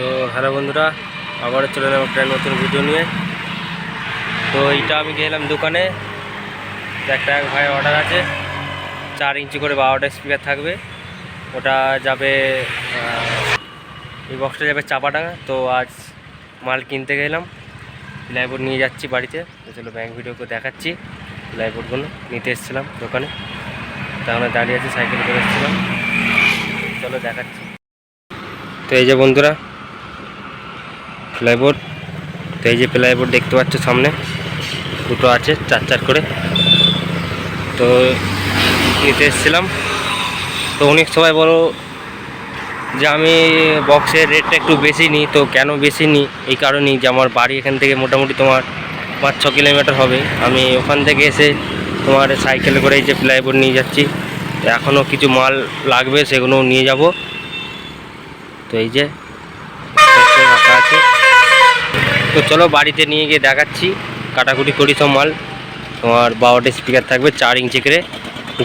তো হ্যালো বন্ধুরা, আবারও চলে এলাম একটা নতুন ভিডিও নিয়ে। তো এইটা আমি গেলাম দোকানে। একটা এক ভাই অর্ডার আছে, চার ইঞ্চি করে বারোটা স্পিকার থাকবে। ওটা যাবে এই বক্সটা যাবে চাপাডাঙ্গা। তো আজ মাল কিনতে গেলাম। প্লাইবোর্ড নিয়ে যাচ্ছি বাড়িতে। তো চলো ব্যাঙ্ক ভিডিও করে দেখাচ্ছি। প্লাইবোর্ডগুলো নিতে এসেছিলাম দোকানে। তাহলে দাঁড়িয়ে আছি সাইকেল করে এসেছিলাম। চলো দেখাচ্ছি। তো এই যে বন্ধুরা প্লাইবোর্ড তো এই যে প্লাইবোর্ড দেখতে পাচ্ছ সামনে, দুটো আছে, চার চার করে। তো নিতে এসেছিলাম। তো অনেক সবাই বলো যে আমি বক্সের রেটটা একটু বেশি নিই, তো কেন বেশি নিই? এই কারণেই যে আমার বাড়ি এখান থেকে মোটামুটি তোমার পাঁচ, ছ কিলোমিটার হবে। আমি ওখান থেকে এসে তোমার সাইকেল করে এই যে প্লাইবোর্ড নিয়ে যাচ্ছি। এখনও কিছু মাল লাগবে সেগুলোও নিয়ে যাব। তো এই যে হচ্ছে রাখা আছে তো চলো বাড়িতে নিয়ে গিয়ে দেখাচ্ছি। কাটাকুটি করি সব মাল। তোমার বারোটা স্পিকার থাকবে, চার ইঞ্চি করে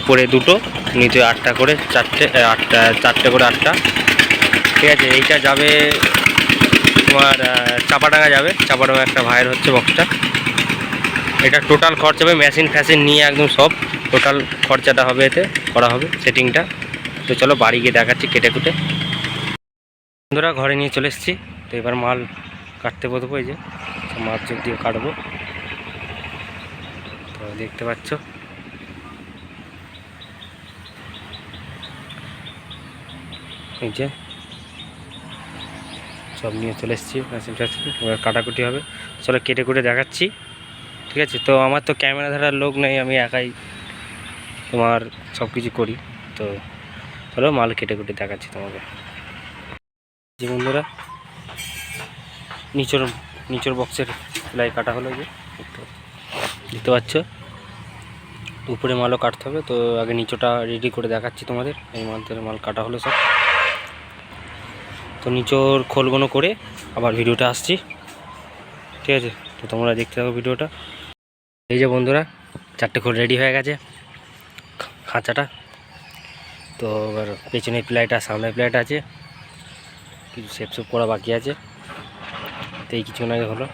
উপরে দুটো, নিচে আটটা করে, চারটে আটটা, চারটে করে আটটা। ঠিক আছে, এইটা যাবে তোমার চাপাডাঙ্গা যাবে। চাপাডাঙ্গা একটা ভাইয়ের হচ্ছে বক্সটা এটা টোটাল খরচ হবে মেশিন ফ্যাশিন নিয়ে একদম সব। টোটাল খরচাটা হবে এতে, করা হবে সেটিংটা তো চলো বাড়ি গিয়ে দেখাচ্ছি কেটে কুটে বন্ধুরা, ঘরে নিয়ে চলে এসেছি। তো এবার মাল কাটতে বসবো এই যে মাপ চোখ দিয়ে কাটবো। তো দেখতে পাচ্ছ। এই যে, সব নিয়ে চলে এসেছি এবার কাটাকুটি হবে। চলো কেটে কুটে দেখাচ্ছি, ঠিক আছে? তো আমার তো ক্যামেরা ধরার লোক নেই, আমি একাই তোমার সব কিছু করি। তো চলো মাল কেটে কুটে দেখাচ্ছি তোমাকে। বন্ধুরা নিচের নিচের বক্সের সেলাই কাটা হলো যে দেখতে- পাচ্ছ? উপরে মালও কাটতে হবে, তো আগে নিচটা রেডি করে দেখাচ্ছি তোমাদের। এই মালদের মাল কাটা হলো সব। তো নিচর খোলগুলো করে আবার ভিডিওটা আসছি। ঠিক আছে? তো তোমরা দেখতে থাকো ভিডিওটা। এই যে বন্ধুরা, চারটে খোল রেডি হয়ে গেছে, খাঁচাটা। তো এবার পেছনের প্লাইটা সামনের প্লাইট আছে। কিছু সেপ সুপ করা বাকি আছে। তো এই আগে হলো।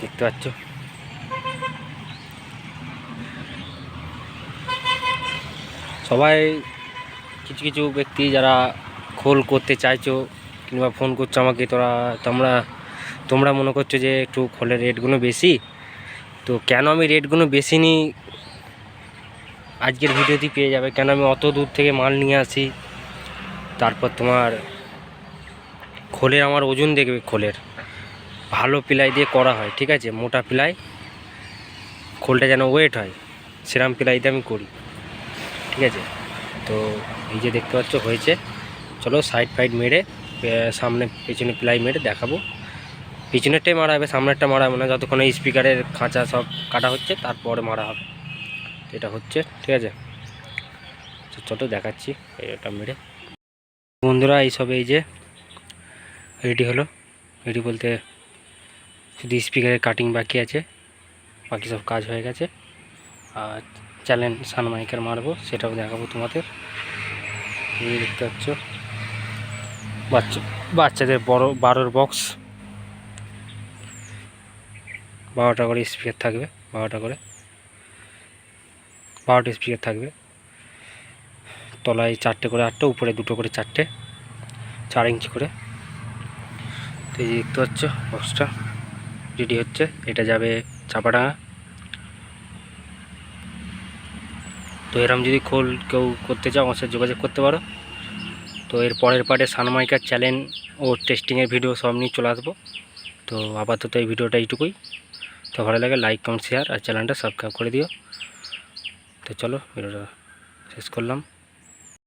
দেখতে পাচ্ছ? সবাই কিছু কিছু ব্যক্তি যারা খোল করতে চাইছো কিংবা ফোন করছ আমাকে, তোরা, তোমরা তোমরা মনে করছ যে একটু খোলের রেটগুলো বেশি? তো কেন আমি রেটগুলো বেশি নিই আজকের ভিডিওতেই পেয়ে যাবে। কেন আমি অত দূর থেকে মাল নিয়ে আসি? তারপর তোমার খোলের, আমার ওজন দেখবে খোলের। ভালো পিলাই দিয়ে করা হয়, ঠিক আছে? মোটা পিলাই, খোলটা যেন ওয়েট হয়, সেরাম পিলাই দিয়ে আমি করি, ঠিক আছে? তো এই যে দেখতে পাচ্ছ, হয়েছে। চলো সাইড ফাইড মেরে সামনে পেছনে প্লাই মেরে দেখাবো। পিছনেরটাই মারা হবে, সামনেরটা মারা হবে না, যতক্ষণ স্পিকারের খাঁচা সব কাটা হচ্ছে, তারপরে মারা হবে। এটা হচ্ছে, ঠিক আছে? চলো দেখাচ্ছি এটা মেরে। বন্ধুরা, এইসব এই যে রেডি হলো। রেডি বলতে শুধু স্পিকারের কাটিং বাকি আছে, বাকি সব কাজ হয়ে গেছে, আর চ্যালেঞ্জ সানমাইকার মারবো, সেটাও দেখাবো তোমাদের। দেখতে পাচ্ছ, বাচ্চা, বাচ্চাদের বড়, বারোর বক্স বারোটা করে স্পিকার থাকবে, বারোটা করে। বারোটা স্পিকার থাকবে। তলায় চারটে করে, আটটা, উপরে দুটো করে, চারটে, চার ইঞ্চি করে। তো এই দেখতে পাচ্ছ বক্সটা রেডি হচ্ছে। এটা যাবে চাপাডাঙ্গা। তো এরম যদি খোল কেউ করতে চাও, আমার সাথে যোগাযোগ করতে পারো। তো এর পরের পার্টে সানমাইকার চ্যালেঞ্জ ও টেস্টিংয়ের ভিডিও সব নিয়ে চলে আসব। তো আপাতত এই ভিডিওটা এইটুকুই। তো ভালো লাগে লাইক কমেন্ট শেয়ার আর চ্যানেলটা সাবস্ক্রাইব করে দিও। তো চলো ভিডিওটা শেষ করলাম।